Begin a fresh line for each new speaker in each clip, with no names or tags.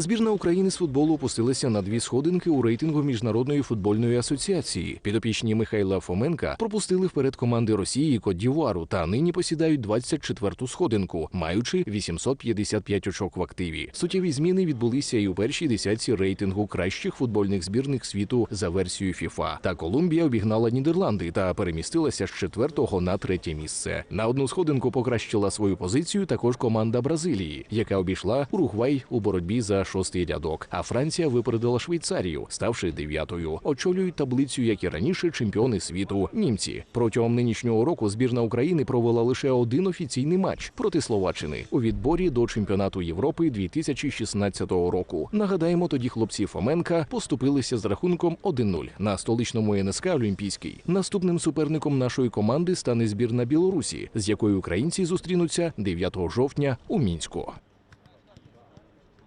Збірна України з футболу опустилася на дві сходинки у рейтингу міжнародної футбольної асоціації. Підопічні Михайла Фоменка пропустили вперед команди Росії і Кот-Дівуару та нині посідають 24-ту сходинку, маючи 855 очок в активі. Суттєві зміни відбулися і у першій десятці рейтингу кращих футбольних збірних світу за версією FIFA. Та Колумбія обігнала Нідерланди та перемістилася з четвертого на третє місце. На одну сходинку покращила свою позицію також команда Бразилії, яка обійшла Уругвай у боротьбі за шостий рядок. А Франція випередила Швейцарію, ставши дев'ятою. Очолюють таблицю, як і раніше, чемпіони світу. Німці протягом нинішнього року збірна України провела лише один офіційний матч проти Словаччини у відборі до чемпіонату Європи 2016 року. Нагадаємо, тоді хлопці Фоменка поступилися з рахунком 1-0 на столичному НСК Олімпійський. Наступним суперником нашої команди стане збірна Білорусі, з якою українці зустрінуться 9 жовтня у мінську.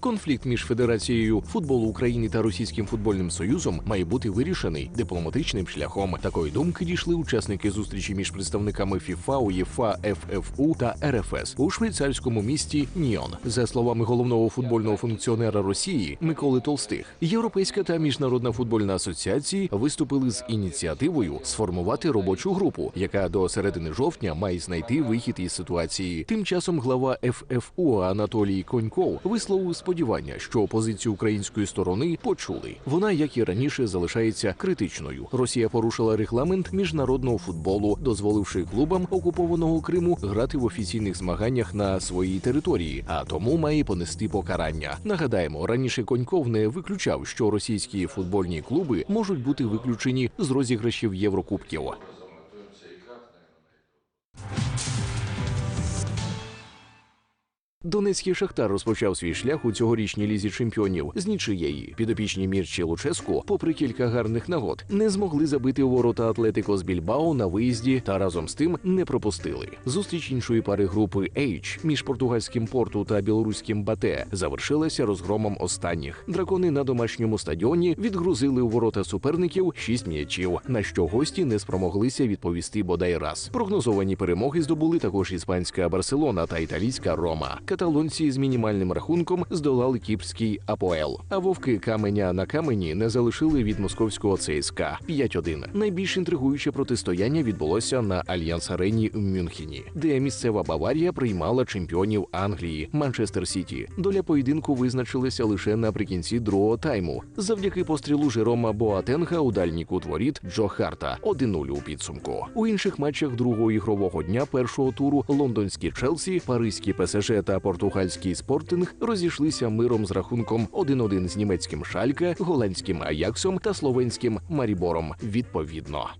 Конфлікт між Федерацією футболу України та Російським футбольним союзом має бути вирішений дипломатичним шляхом. Такої думки дійшли учасники зустрічі між представниками ФІФА, УЄФА, ФФУ та РФС у швейцарському місті Ніон. За словами головного футбольного функціонера Росії Миколи Толстих, Європейська та міжнародна футбольна асоціації виступили з ініціативою сформувати робочу групу, яка до середини жовтня має знайти вихід із ситуації. Тим часом глава ФФУ Анатолій Коньков висловив сподівання, що позицію української сторони почули. Вона, як і раніше, залишається критичною. Росія порушила регламент міжнародного футболу, дозволивши клубам окупованого Криму грати в офіційних змаганнях на своїй території, а тому має понести покарання. Нагадаємо, раніше Коньков не виключав, що російські футбольні клуби можуть бути виключені з розіграшів Єврокубків. Донецький шахтар розпочав свій шлях у цьогорічній лізі чемпіонів з нічиєї. Підопічні Мірчі Луческу, попри кілька гарних нагод, не змогли забити у ворота Атлетико з Більбао на виїзді та разом з тим не пропустили. Зустріч іншої пари групи H між португальським порту та білоруським Бате завершилася розгромом останніх. Дракони на домашньому стадіоні відгрузили у ворота суперників шість м'ячів, на що гості не спромоглися відповісти бодай раз. Прогнозовані перемоги здобули також іспанська Барселона та італійська Рома. Каталонці з мінімальним рахунком здолали кіпрський АПОЕЛ. А вовки каменя на камені не залишили від московського ЦСКА 5-1. Найбільш інтригуюче протистояння відбулося на Альянс Арені в Мюнхені, де місцева Баварія приймала чемпіонів Англії Манчестер Сіті. Доля поєдинку визначилася лише наприкінці другого тайму. Завдяки пострілу Жерома Боатенга у дальній кут воріт Джо Харта 1-0 у підсумку. У інших матчах другого ігрового дня першого туру лондонські Челсі, Паризькі ПСЖ та португальський спортинг розійшлися миром з рахунком 1-1 з німецьким Шальке, голландським Аяксом та словенським Марібором. Відповідно.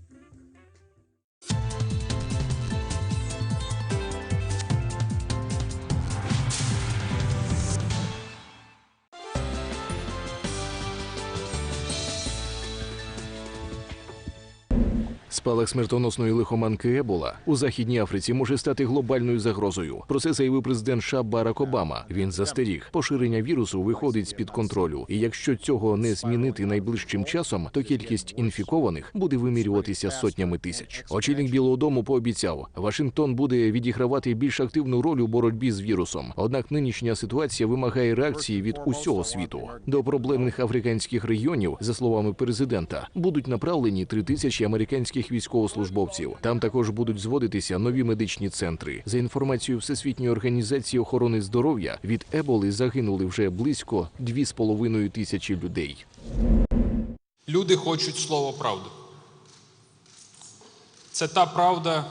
Спалах смертоносної лихоманки Ебола у західній Африці може стати глобальною загрозою. Про це заявив президент США Барак Обама. Він застеріг, поширення вірусу виходить з під контролю, і якщо цього не змінити найближчим часом, то кількість інфікованих буде вимірюватися сотнями тисяч. Очільник Білого Дому пообіцяв, Вашингтон буде відігравати більш активну роль у боротьбі з вірусом. Однак нинішня ситуація вимагає реакції від усього світу. До проблемних африканських регіонів, за словами президента, будуть направлені три тисячі американських військовослужбовців. Там також будуть зводитися нові медичні центри. За інформацією Всесвітньої організації охорони здоров'я, від еболи загинули вже близько 2,5 тисячі людей.
Люди хочуть слово правди. Це та правда,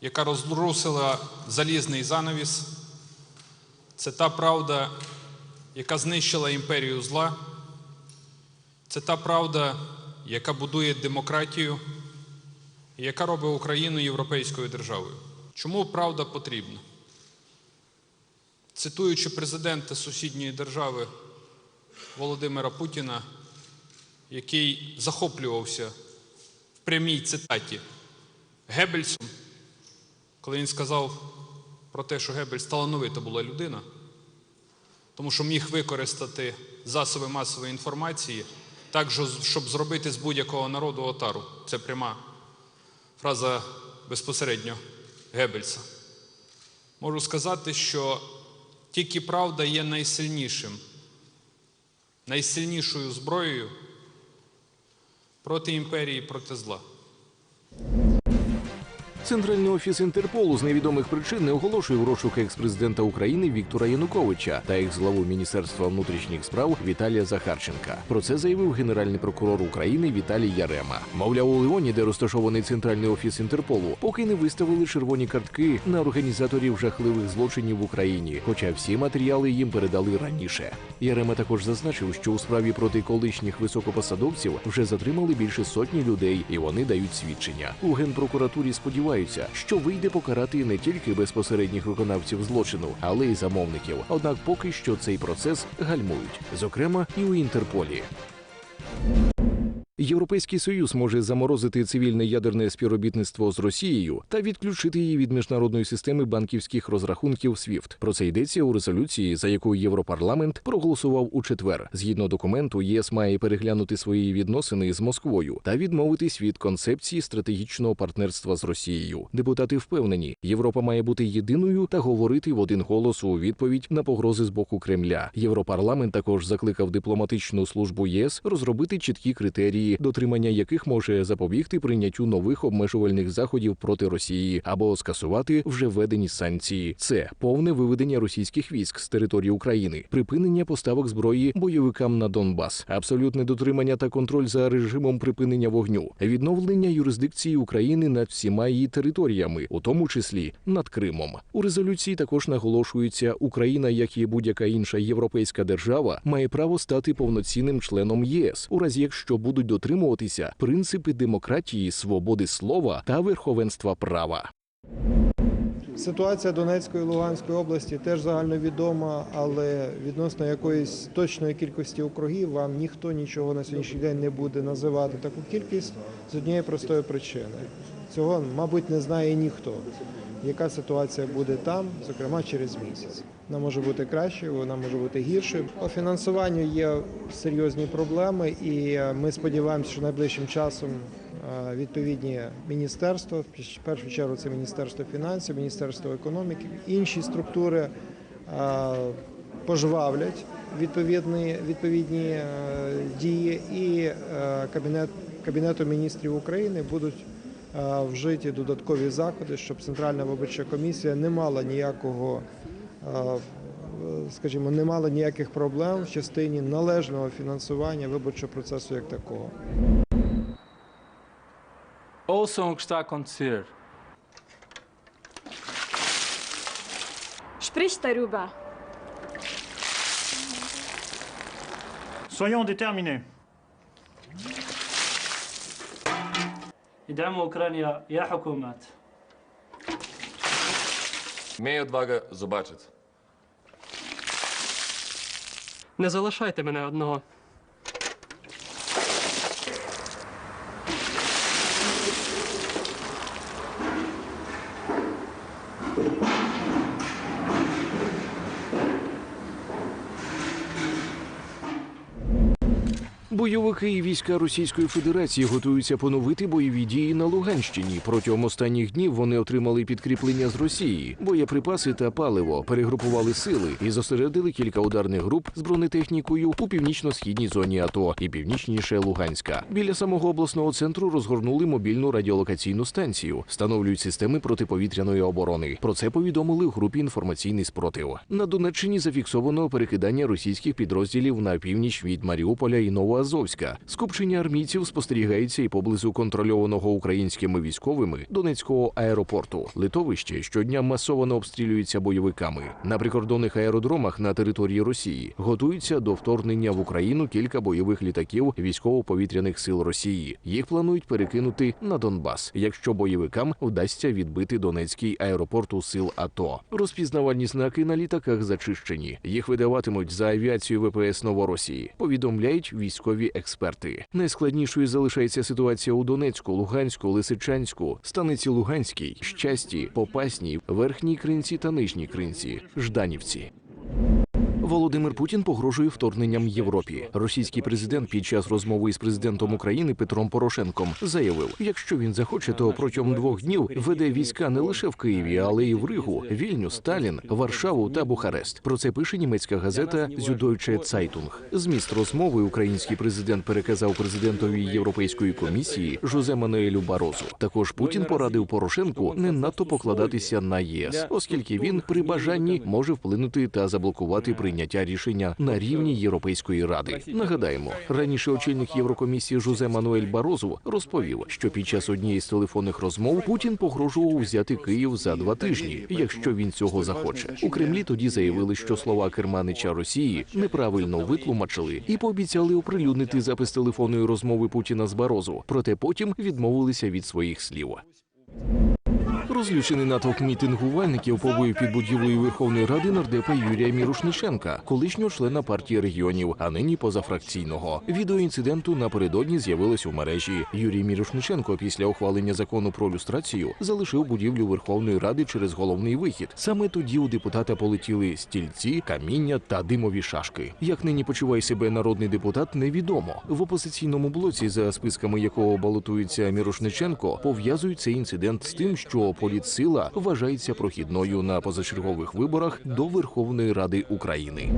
яка розрусила залізний занавіс. Це та правда, яка знищила імперію зла. Це та правда, яка будує демократію, яка робить Україну європейською державою. Чому правда потрібна? Цитуючи президента сусідньої держави Володимира Путіна, який захоплювався в прямій цитаті Геббельсом, коли він сказав про те, що Геббельс талановита була людина, тому що міг використати засоби масової інформації так, щоб зробити з будь-якого народу отару. Це пряма фраза безпосередньо Геббельса. можу сказати, що тільки правда є найсильнішим, найсильнішою зброєю проти імперії, проти зла.
Центральний офіс Інтерполу з невідомих причин не оголошує в розшук екс-президента України Віктора Януковича та екс-главу Міністерства внутрішніх справ Віталія Захарченка. Про це заявив генеральний прокурор України Віталій Ярема. Мовляв, у Леоні, де розташований центральний офіс Інтерполу, поки не виставили червоні картки на організаторів жахливих злочинів в Україні, хоча всі матеріали їм передали раніше. Ярема також зазначив, що у справі проти колишніх високопосадовців вже затримали більше сотні людей, і вони дають свідчення. У генпрокуратурі сподіваються, що вийде покарати не тільки безпосередніх виконавців злочину, але й замовників. Однак поки що цей процес гальмують, зокрема і у Інтерполі. Європейський союз може заморозити цивільне ядерне співробітництво з Росією та відключити її від міжнародної системи банківських розрахунків SWIFT. Про це йдеться у резолюції, за якою Європарламент проголосував у четвер. Згідно документу, ЄС має переглянути свої відносини з Москвою та відмовитись від концепції стратегічного партнерства з Росією. Депутати впевнені, Європа має бути єдиною та говорити в один голос у відповідь на погрози з боку Кремля. Європарламент також закликав дипломатичну службу ЄС розробити чіткі критерії, дотримання яких може запобігти прийняттю нових обмежувальних заходів проти Росії або скасувати вже введені санкції. Це повне виведення російських військ з території України, припинення поставок зброї бойовикам на Донбас, абсолютне дотримання та контроль за режимом припинення вогню, відновлення юрисдикції України над всіма її територіями, у тому числі над Кримом. У резолюції також наголошується, Україна, як і будь-яка інша європейська держава, має право стати повноцінним членом ЄС, у разі якщо будуть дотримуватися принципи демократії, свободи слова та верховенства права.
Ситуація Донецької і Луганської області теж загальновідома, але відносно якоїсь точної кількості округів вам ніхто нічого на сьогоднішній день не буде називати таку кількість з однієї простої причини. Цього, мабуть, не знає ніхто. Яка ситуація буде там, зокрема через місяць. Вона може бути кращою, вона може бути гіршою. По фінансуванню є серйозні проблеми, і е, ми сподіваємося, що найближчим часом е, відповідні міністерства, в першу чергу це Міністерство фінансів, Міністерство економіки, інші структури е, пожвавлять відповідні, відповідні дії, і кабінет Кабінету міністрів України будуть вжиті додаткові заходи, щоб Центральна виборча комісія не мала ніякого, скажімо, не мала ніяких проблем в частині належного фінансування виборчого процесу як такого.
Ouçam o que está a acontecer.
Sprich darüber.
Soyons déterminés.
ادعموا اوكرانيا يا حكومات
Має odwagę zobaczyć.
Не залишайте мене одного.
Бойовики і війська Російської Федерації готуються поновити бойові дії на Луганщині. Протягом останніх днів вони отримали підкріплення з Росії, боєприпаси та паливо, перегрупували сили і зосередили кілька ударних груп з бронетехнікою у північно-східній зоні АТО і північніше Луганська. Біля самого обласного центру розгорнули мобільну радіолокаційну станцію, встановлюють системи протиповітряної оборони. Про це повідомили в групі інформаційний спротив. На Донеччині зафіксовано перекидання російських підрозділів на північ від Маріуполя і Новоазовська. Скупчення армійців спостерігається і поблизу контрольованого українськими військовими Донецького аеропорту. Литовище щодня масово обстрілюється бойовиками. На прикордонних аеродромах на території Росії готуються до вторгнення в Україну кілька бойових літаків військово-повітряних сил Росії. Їх планують перекинути на Донбас, якщо бойовикам вдасться відбити Донецький аеропорт у сил АТО. Розпізнавальні знаки на літаках зачищені. Їх видаватимуть за авіацію ВПС Новоросії. Повідомляють військові експерти. Найскладнішою залишається ситуація у Донецьку, Луганську, Лисичанську, станиці Луганській, Щасті, Попасній, Верхній Кринці та Нижній Кринці, Жданівці. Володимир Путін погрожує вторгненням Європі. Російський президент під час розмови із президентом України Петром Порошенком заявив: якщо він захоче, то протягом двох днів веде війська не лише в Києві, але й в Ригу, Вільню, Сталін, Варшаву та Бухарест. Про це пише німецька газета Süddeutsche Zeitung. Зміст розмови український президент переказав президентові Європейської комісії Жозе Мануелю Барозу. Також Путін порадив Порошенку не надто покладатися на ЄС, оскільки він при бажанні може вплинути та заблокувати прийняття рішення на рівні Європейської ради. Нагадаємо, раніше очільник Єврокомісії Жозе Мануель Барозу розповів, що під час однієї з телефонних розмов Путін погрожував взяти Київ за два тижні, якщо він цього захоче. У Кремлі тоді заявили, що слова керманича Росії неправильно витлумачили і пообіцяли оприлюднити запис телефонної розмови Путіна з Барозу. Проте потім відмовилися від своїх слів. Розлючений натовп мітингувальників побив під будівлею Верховної Ради нардепа Юрія Мірошниченка, колишнього члена партії регіонів, а нині позафракційного. Відео інциденту напередодні з'явилось у мережі. Юрій Мірошниченко після ухвалення закону про люстрацію залишив будівлю Верховної Ради через головний вихід. Саме тоді у депутата полетіли стільці, каміння та димові шашки. Як нині почуває себе народний депутат, невідомо. В опозиційному блоці, за списками якого балотується Мірошниченко, пов'язують цей інцидент з тим, що політсила вважається прохідною на позачергових виборах до Верховної Ради України.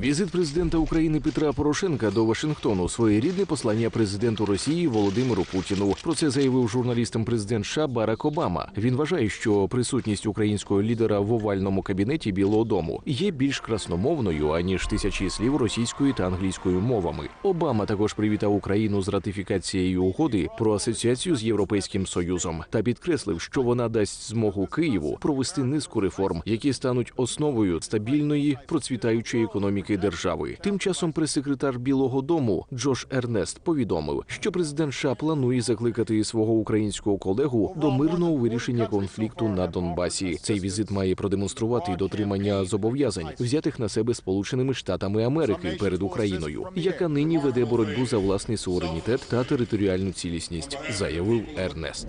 Візит президента України Петра Порошенка до Вашингтону своєрідне послання президенту Росії Володимиру Путіну. Про це заявив журналістам президент США Барак Обама. Він вважає, що присутність українського лідера в овальному кабінеті Білого Дому є більш красномовною аніж тисячі слів російською та англійською мовами. Обама також привітав Україну з ратифікацією угоди про асоціацію з Європейським Союзом та підкреслив, що вона дасть змогу Києву провести низку реформ, які стануть основою стабільної процвітаючої економіки держави. Тим часом прес-секретар Білого Дому Джош Ернест повідомив, що президент США планує закликати свого українського колегу до мирного вирішення конфлікту на Донбасі. Цей візит має продемонструвати дотримання зобов'язань, взятих на себе Сполученими Штатами Америки перед Україною, яка нині веде боротьбу за власний суверенітет та територіальну цілісність, заявив Ернест.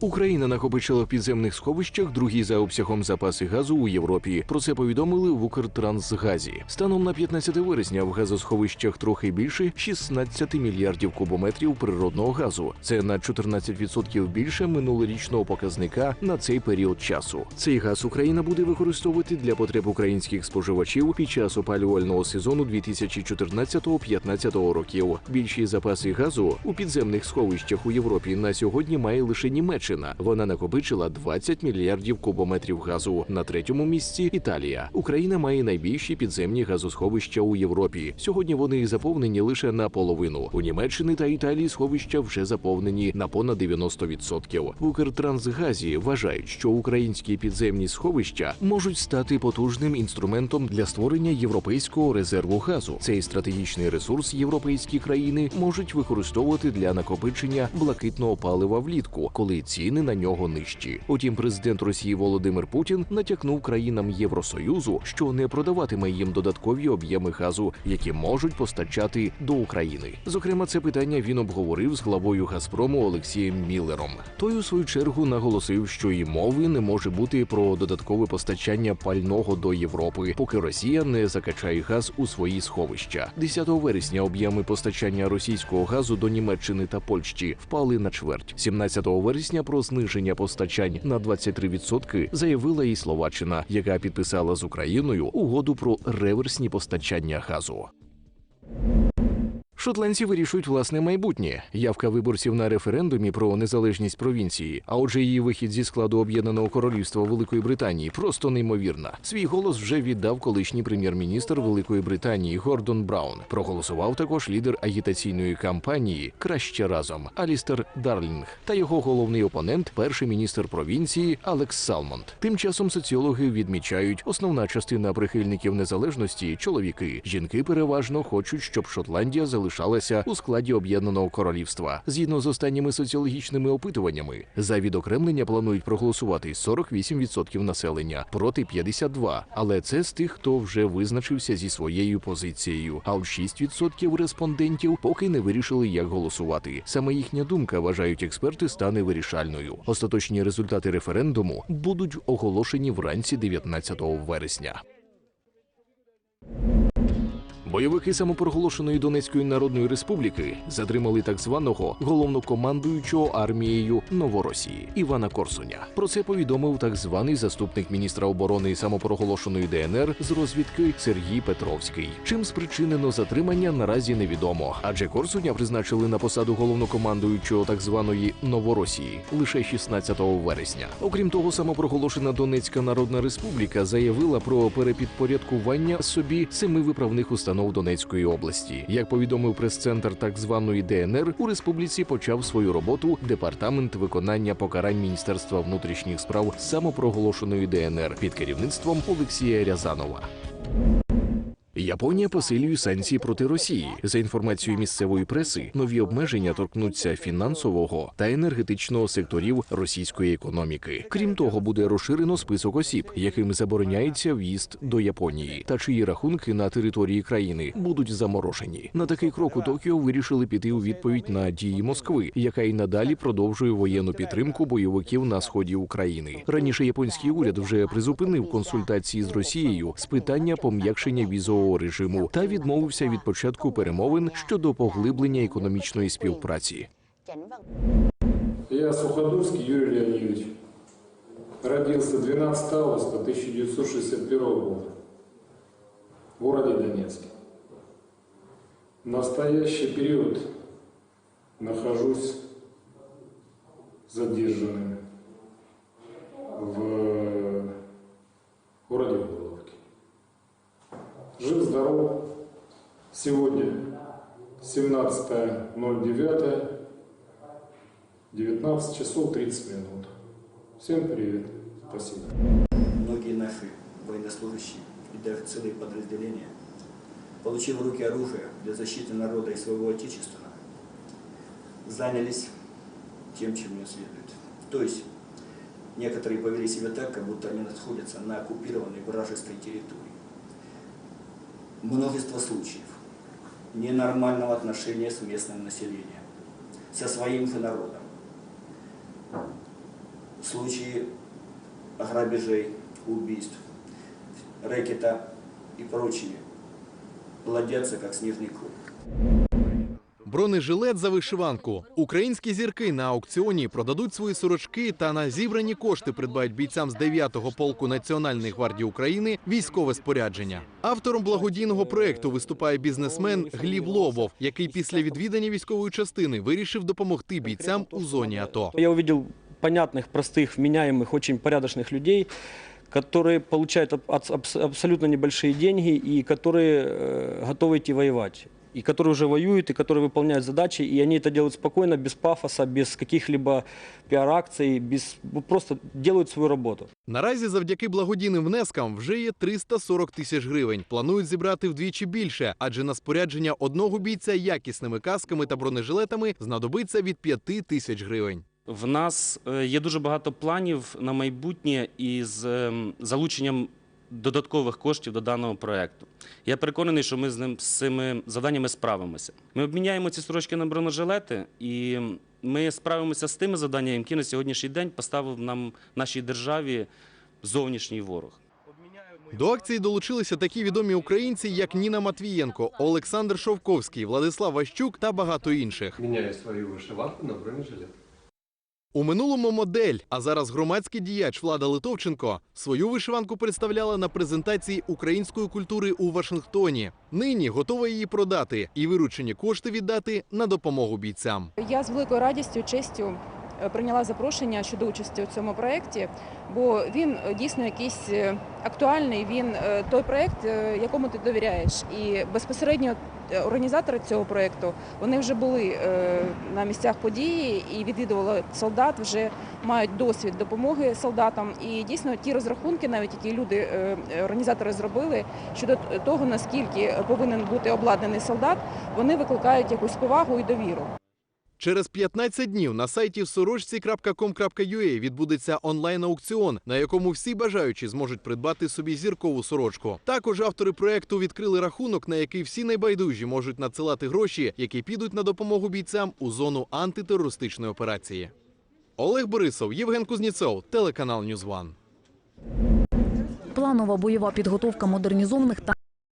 Україна накопичила в підземних сховищах другі за обсягом запаси газу у Європі. Про це повідомили в Укртрансгазі. Станом на 15 вересня в газосховищах трохи більше 16 мільярдів кубометрів природного газу. Це на 14% більше минулорічного показника на цей період часу. Цей газ Україна буде використовувати для потреб українських споживачів під час опалювального сезону 2014-2015 років. Більші запаси газу у підземних сховищах у Європі на сьогодні має лише Німеччина. Вона накопичила 20 мільярдів кубометрів газу. На третьому місці Італія. Україна має найбільші підземні газосховища у Європі. Сьогодні вони заповнені лише наполовину. У Німеччини та Італії сховища вже заповнені на понад 90%. В Укртрансгазі вважають, що українські підземні сховища можуть стати потужним інструментом для створення європейського резерву газу. Цей стратегічний ресурс європейські країни можуть використовувати для накопичення блакитного палива влітку, коли ціни на нього нижчі. Утім, президент Росії Володимир Путін натякнув країнам Євросоюзу, що не продаватиме їм додаткові об'єми газу, які можуть постачати до України. Зокрема, це питання він обговорив з главою Газпрому Олексієм Міллером. Той у свою чергу наголосив, що і мови не може бути про додаткове постачання пального до Європи, поки Росія не закачає газ у свої сховища. 10 вересня об'єми постачання російського газу до Німеччини та Польщі впали на чверть. 17 вересня про зниження постачань на 23% заявила і Словаччина, яка підписала з Україною угоду про реверсні постачання газу. Шотландці вирішують власне майбутнє. Явка виборців на референдумі про незалежність провінції, а отже, її вихід зі складу об'єднаного королівства Великої Британії просто неймовірна. Свій голос вже віддав колишній прем'єр-міністр Великої Британії Гордон Браун. Проголосував також лідер агітаційної кампанії Краще разом Алістер Дарлінг та його головний опонент, перший міністр провінції Алекс Салмонд. Тим часом соціологи відмічають, основна частина прихильників незалежності чоловіки. Жінки переважно хочуть, щоб Шотландія залишилася у складі об'єднаного королівства. Згідно з останніми соціологічними опитуваннями, за відокремлення планують проголосувати 48% населення проти 52%. Але це з тих, хто вже визначився зі своєю позицією. А от 6% респондентів поки не вирішили, як голосувати. Саме їхня думка, вважають експерти, стане вирішальною. Остаточні результати референдуму будуть оголошені вранці 19 вересня. Бойовики самопроголошеної Донецької Народної Республіки затримали так званого головнокомандуючого армією Новоросії Івана Корсуня. Про це повідомив так званий заступник міністра оборони самопроголошеної ДНР з розвідки Сергій Петровський. Чим спричинено затримання наразі невідомо, адже Корсуня призначили на посаду головнокомандуючого так званої Новоросії лише 16 вересня. Окрім того, самопроголошена Донецька Народна Республіка заявила про перепідпорядкування собі семи виправних установ Донецької області. Як повідомив прес-центр так званої ДНР, у республіці почав свою роботу департамент виконання покарань Міністерства внутрішніх справ самопроголошеної ДНР під керівництвом Олексія Рязанова. Японія посилює санкції проти Росії. За інформацією місцевої преси, нові обмеження торкнуться фінансового та енергетичного секторів російської економіки. Крім того, буде розширено список осіб, яким забороняється в'їзд до Японії, та чиї рахунки на території країни будуть заморожені. На такий крок у Токіо вирішили піти у відповідь на дії Москви, яка й надалі продовжує воєнну підтримку бойовиків на сході України. Раніше японський уряд вже призупинив консультації з Росією з питання пом'якшення візового режиму та відмовився від початку перемовин щодо поглиблення економічної співпраці.
Я Суходольский Юрий Леонидович. Родился 12 августа 1961 года в городе Донецке. В настоящий период нахожусь задержанным в городе. Жив-здоров. Сегодня 17.09. 19 часов 30 минут. Всем привет. Спасибо.
Многие наши военнослужащие и даже целые подразделения, получив в руки оружие для защиты народа и своего Отечества, занялись тем, чем не следует. То есть некоторые повели себя так, как будто они находятся на оккупированной вражеской территории. Множество случаев ненормального отношения с местным населением, со своим же народом. Случаи грабежей, убийств, рэкета и прочие плодятся, как снежный ком.
Бронежилет за вишиванку. Українські зірки на аукціоні продадуть свої сорочки та на зібрані кошти придбають бійцям з 9-го полку Національної гвардії України військове спорядження. Автором благодійного проекту виступає бізнесмен Гліб Лобов, який після відвідання військової частини вирішив допомогти бійцям у зоні АТО.
Я увидел понятных, простых, вменяемых, очень порядочных людей, которые получают аб- абс- абс- абсолютно небольшие деньги и которые э, готовы идти воевать. И которые уже воюют, и которые выполняют задачи, и они это делают спокойно, без пафоса, без каких-либо пиар-акций, без, ну, просто делают свою работу.
Наразі завдяки благодійним внескам вже є 340 тисяч гривень. Планують зібрати вдвічі більше, адже на спорядження одного бійця якісними касками та бронежилетами знадобиться від 5 тисяч гривень.
В нас е, є дуже багато планів на майбутнє із ем, залученням додаткових коштів до даного проекту. Я переконаний, що ми з ним з цими завданнями справимося. Ми обміняємо ці сорочки на бронежилети, і ми справимося з тими завданнями, які на сьогоднішній день поставив нам нашій державі зовнішній ворог.
До акції долучилися такі відомі українці, як Ніна Матвієнко, Олександр Шовковський, Владислав Ващук та багато інших.
Міняю свою вишиванку на бронежилет.
У минулому модель, а зараз громадський діяч Влада Литовченко свою вишиванку представляла на презентації української культури у Вашингтоні. Нині готова її продати і виручені кошти віддати на допомогу бійцям.
Я з великою радістю, честю прийняла запрошення щодо участі у цьому проєкті, бо він е, дійсно якийсь е, актуальний. Він е, той проєкт, якому ти довіряєш. І безпосередньо організатори цього проєкту вони вже були на місцях події і відвідували солдат, вже мають досвід допомоги солдатам. І дійсно ті розрахунки, навіть які люди організатори зробили щодо того, наскільки повинен бути обладнаний солдат, вони викликають якусь повагу і довіру.
Через 15 днів на сайті сорочці.com.ua відбудеться онлайн-аукціон, на якому всі бажаючі зможуть придбати собі зіркову сорочку. Також автори проекту відкрили рахунок, на який всі найбайдужі можуть надсилати гроші, які підуть на допомогу бійцям у зону антитерористичної операції. Олег Борисов, Євген Кузніцов, телеканал Ньюзван.
Планова бойова підготовка модернізованих та